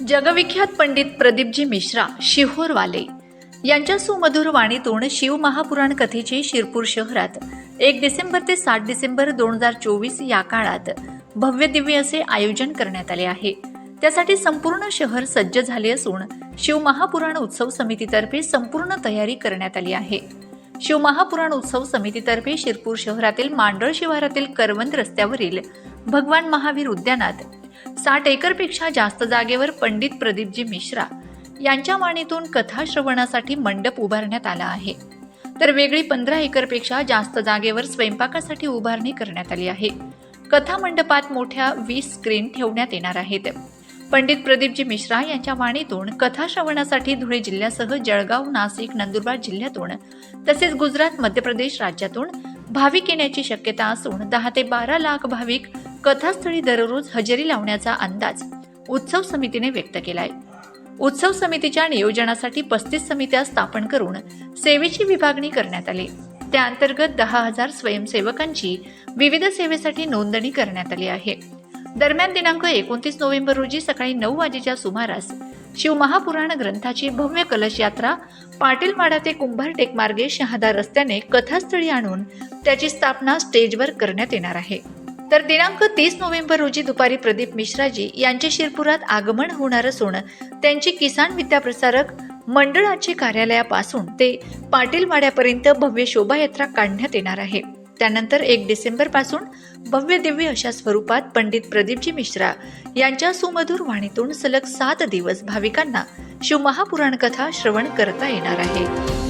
जगविख्यात पंडित प्रदीपजी मिश्रा शिहोरवाले. यांच्या सुमधुर वाणीतून शिव महापुराण कथेचे शिरपूर शहरात एक डिसेंबर ते सात डिसेंबर दोन हजार चोवीस या काळात भव्य दिव्य असे आयोजन करण्यात आले आहे. त्यासाठी संपूर्ण शहर सज्ज झाले असून शिव महापुराण उत्सव समितीतर्फे संपूर्ण तयारी करण्यात आली आहे. शिव महापुराण उत्सव समितीतर्फे शिरपूर शहरातील मांडळ शिवारातील करवंद रस्त्यावरील भगवान महावीर उद्यानात साठ एकरपेक्षा जास्त जागेवर पंडित प्रदीपजी मिश्रा यांच्या वाणीतून कथा श्रवणासाठी मंडप उभारण्यात आला आहे. तर वेगळी पंधरा एकरपेक्षा जास्त जागेवर स्वयंपाकासाठी उभारणी करण्यात आली आहे. कथा मंडपात मोठ्या वीस स्क्रीन ठेवण्यात येणार आहेत. पंडित प्रदीपजी मिश्रा यांच्या वाणीतून कथा श्रवणासाठी धुळे जिल्ह्यासह जळगाव नाशिक नंदुरबार जिल्ह्यातून तसेच गुजरात मध्य प्रदेश राज्यातून भाविक येण्याची शक्यता असून दहा ते बारा लाख भाविक कथास्थळी दररोज हजेरी लावण्याचा अंदाज उत्सव समितीने व्यक्त केलाय. उत्सव समितीच्या नियोजनासाठी पस्तीस समित्या स्थापन करून सेवेची विभागणी करण्यात आली. त्या अंतर्गत दहा हजार स्वयंसेवकांची विविध सेवेसाठी नोंदणी करण्यात आली आहे. दरम्यान दिनांक एकोणतीस नोव्हेंबर रोजी सकाळी नऊ वाजेच्या सुमारास शिवमहापुराण ग्रंथाची भव्य कलश यात्रा पाटीलमाडा ते कुंभार टेकमार्गे शहादा रस्त्याने कथास्थळी आणून त्याची स्थापना स्टेजवर करण्यात येणार आहे. तर दिनांक तीस नोव्हेंबर रोजी दुपारी प्रदीप मिश्राजी यांचे शिरपुरात आगमन होणार असून त्यांची किसान विद्याप्रसारक मंडळाचे कार्यालयापासून ते पाटीलवाड्यापर्यंत भव्य शोभायात्रा काढण्यात येणार आहे. त्यानंतर एक डिसेंबरपासून भव्य दिव्य अशा स्वरूपात पंडित प्रदीपजी मिश्रा यांच्या सुमधुर वाणीतून सलग सात दिवस भाविकांना शिवमहापुराण कथा श्रवण करता येणार आहे.